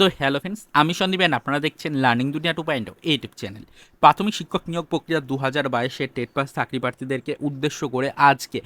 তো hello friends আমি সন্দীপেন আপনারা দেখছেন লার্নিং দুনিয়া টু পয়েন্ট ইউটিউব চ্যানেল প্রাথমিক শিক্ষক নিয়োগ প্রক্রিয়া দু হাজার বাইশের টেট পাস চাকরি প্রার্থীদেরকে উদ্দেশ্য করে আজকে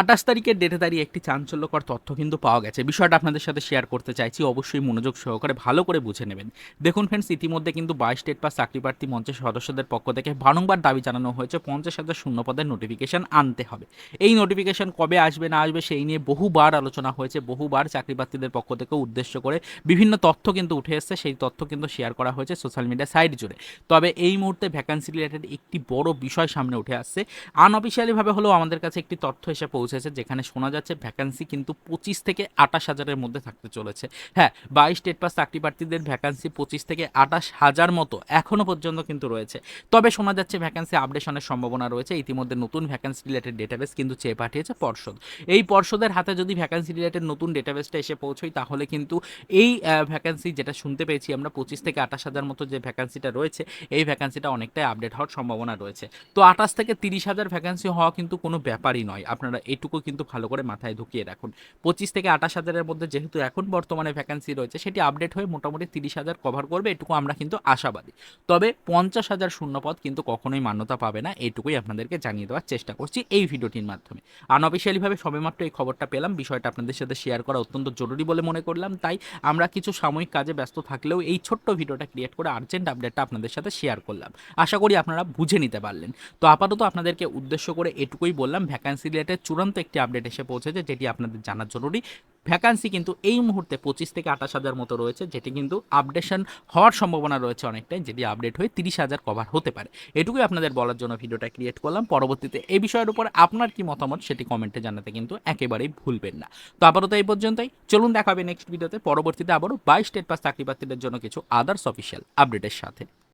আঠাশ তারিখের ডেটে দাঁড়িয়ে একটি চাঞ্চল্যকর তথ্য কিন্তু পাওয়া গেছে। বিষয়টা আপনাদের সাথে শেয়ার করতে চাইছি, অবশ্যই মনোযোগ সহকারে ভালো করে বুঝে নেবেন। দেখুন ফ্রেন্ডস ইতিমধ্যে কিন্তু বাইশ টেট পাস চাকরি প্রার্থী মঞ্চের সদস্যদের পক্ষ থেকে বারংবার দাবি জানানো হয়েছে, পঞ্চাশ হাজার শূন্য পদের নোটিফিকেশন আনতে হবে। এই নোটিফিকেশন কবে আসবে, না আসবে, সেই নিয়ে বহুবার আলোচনা হয়েছে, বহুবার চাকরি প্রার্থীদের পক্ষ থেকে উদ্দেশ্য করে বিভিন্ন তথ্য কিন্তু উঠে এসেছে, সেই তথ্য কিন্তু শেয়ার করা হয়েছে সোশ্যাল মিডিয়া সাইট জুড়ে। তবে এই মুহূর্তে ভ্যাকান্সি রিলেটেড একটি বড় বিষয় সামনে উঠে আসছে। আনঅফিসিয়ালিভাবে হলেও আমাদের কাছে একটি তথ্য এসে পৌঁছেছে, যেখানে শোনা যাচ্ছে ভ্যাকান্সি কিন্তু পঁচিশ থেকে আঠাশ হাজারের মধ্যে থাকতে চলেছে। হ্যাঁ বাইশ স্টেট পাস চাকরি প্রার্থীদের ভ্যাকান্সি পঁচিশ থেকে আঠাশ হাজার মতো এখনও পর্যন্ত কিন্তু রয়েছে। তবে শোনা যাচ্ছে ভ্যাকান্সি আপডেশনের সম্ভাবনা রয়েছে। ইতিমধ্যে নতুন ভ্যাকান্সি রিলেটেড ডেটাবেস কিন্তু চেয়ে পাঠিয়েছে পর্ষদ। এই পর্ষদের হাতে যদি ভ্যাকান্সি রিলেটেড নতুন ডেটাবেসটা এসে পৌঁছয়, তাহলে কিন্তু এই ভ্যাকান্সি যেটা শুনতে পেয়েছি, আমরা পঁচিশ থেকে আঠাশ হাজার মতো যে ভ্যাকান্সিটা রয়েছে, এই ভ্যাকান্সিটা অনেকটাই আপডেট হওয়ার সম্ভাবনা রয়েছে। তো আঠাশ থেকে তিরিশ হাজার ভ্যাকান্সি হওয়া কিন্তু কোনো ব্যাপারই নয়। আপনারা এটুকু কিন্তু ভালো করে মাথায় ঢুকিয়ে রাখুন। পঁচিশ থেকে আঠাশ হাজারের মধ্যে যেহেতু এখন বর্তমানে ভ্যাকান্সি রয়েছে, সেটি আপডেট হয়ে মোটামুটি তিরিশ হাজার কভার করবে, এটুকু আমরা কিন্তু আশাবাদী। তবে পঞ্চাশ হাজার শূন্যপদ কিন্তু কখনোই মান্যতা পাবে না, এটুকুই আপনাদেরকে জানিয়ে দেওয়ার চেষ্টা করছি এই ভিডিওটির মাধ্যমে। আনঅফিসিয়ালিভাবে সবেমাত্র এই খবরটা পেলাম, বিষয়টা আপনাদের সাথে শেয়ার করা অত্যন্ত জরুরি বলে মনে করলাম। তাই আমরা কিছু সাময়িক কাজে ব্যস্ত থাকলেও এই ছোট্ট ভিডিওটা ক্রিয়েট করে আর্জেন্ট আপডেটটা আপনাদের সাথে শেয়ার করলাম। আশা করি আপনারা বুঝে নিতে পারলেন। তো আপাতত আপনাদেরকে উদ্দেশ্য করে এটুকুই বললাম ভ্যাকান্সি রিলেটেড চূড়ান্ত একটি আপডেট এসে পৌঁছেছে, যেটি আপনাদের জানা জরুরি। ভ্যাকান্সি কিন্তু এই মুহূর্তে পঁচিশ থেকে আঠাশ হাজার মতো রয়েছে, যেটি কিন্তু আপডেশন হওয়ার সম্ভাবনা রয়েছে অনেকটাই যেটি আপডেট হয়ে তিরিশ হাজার কভার হতে পারে। এটুকুই আপনাদের বলার জন্য ভিডিওটা ক্রিয়েট করলাম। পরবর্তীতে এই বিষয়ের উপর আপনার কি মতামত সেটি কমেন্টে জানাতে কিন্তু একেবারেই ভুলবেন না। তো আপাতত এই পর্যন্তই। চলুন দেখাবে নেক্সট ভিডিওতে পরবর্তীতে আবারও বাইশ স্টেট পাস চাকরি প্রার্থীদের জন্য কিছু আদার্স অফিসিয়াল আপডেটের সাথে।